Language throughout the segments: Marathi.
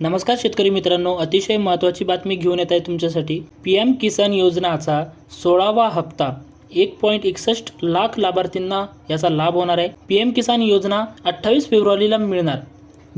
नमस्कार शेतकरी मित्रांनो अतिशय महत्त्वाची बातमी घेऊन येत आहे तुमच्यासाठी. पी एम किसान योजनाचा सोळावा हप्ता. एक पॉईंट एकसष्ट लाख लाभार्थींना याचा लाभ होणार आहे. पी एम किसान योजना अठ्ठावीस फेब्रुवारीला मिळणार.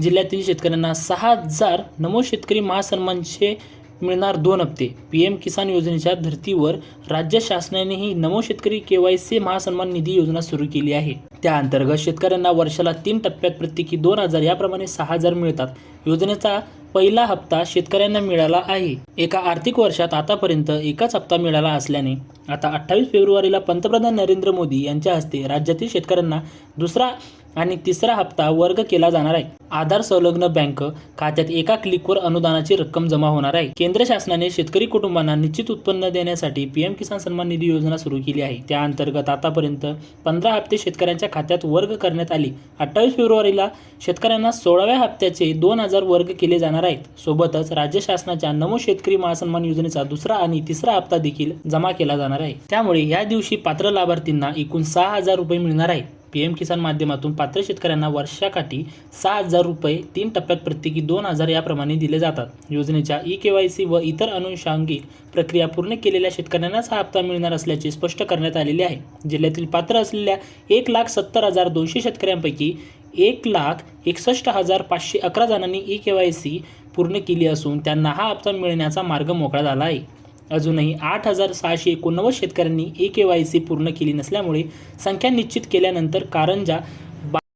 जिल्ह्यातील शेतकऱ्यांना सहा हजार नमो शेतकरी महासन्मानचे मिळणार दोन हप्ते. पी एम किसान योजनेच्या धर्तीवर राज्य शासनानेही नमो शेतकरी के वाय सी महासन्मान निधी योजना सुरू केली आहे. त्या अंतर्गत शेतकऱ्यांना वर्षाला तीन टप्प्यात प्रत्येकी दोन हजार याप्रमाणे सहा हजार मिळतात. योजनेचा पहिला हप्ता शेतकऱ्यांना मिळाला आहे. एका आर्थिक वर्षात आतापर्यंत एकाच हप्ता मिळाला असल्याने आता अठ्ठावीस फेब्रुवारीला पंतप्रधान नरेंद्र मोदी यांच्या हस्ते राज्यातील शेतकऱ्यांना दुसरा आणि तिसरा हप्ता वर्ग केला जाणार आहे. आधार संलग्न बँक खात्यात एका क्लिकवर अनुदानाची रक्कम जमा होणार आहे. केंद्र शासनाने शेतकरी कुटुंबांना निश्चित उत्पन्न देण्यासाठी पीएम किसान सन्मान निधी योजना सुरू केली आहे. त्या अंतर्गत आतापर्यंत पंधरा हप्ते शेतकऱ्यांच्या खात्यात वर्ग करण्यात आली. अठ्ठावीस फेब्रुवारीला शेतकऱ्यांना सोळाव्या हप्त्याचे दोन हजार वर्ग केले जाणार आहेत. सोबतच राज्य शासनाच्या नमो शेतकरी महासन्मान योजनेचा दुसरा आणि तिसरा हप्ता देखील जमा केला जाणार आहे. त्यामुळे या दिवशी पात्र लाभार्थींना एकूण सहा हजार रुपये मिळणार आहे पी एम किसान माध्यमातून पात्र शेतकऱ्यांना वर्षाकाठी सहा हजार रुपये तीन टप्प्यात प्रत्येकी दोन हजार याप्रमाणे दिले जातात. योजनेच्या ई के वाय सी व इतर अनुषंगिक प्रक्रिया पूर्ण केलेल्या शेतकऱ्यांनाच हा हप्ता मिळणार असल्याचे स्पष्ट करण्यात आलेले आहे. जिल्ह्यातील पात्र असलेल्या एक लाख सत्तर हजार दोनशे शेतकऱ्यांपैकी एक लाख एकसष्ट हजार पाचशे अकरा जणांनी ई के वाय सी पूर्ण केली असून त्यांना हा हप्ता मिळण्याचा मार्ग मोकळा झाला आहे. अजूनही आठ हजार सहाशे एकोणनव्वद शेतकऱ्यांनी ए के वाय सी पूर्ण केली नसल्यामुळे संख्या निश्चित केल्यानंतर कारंजा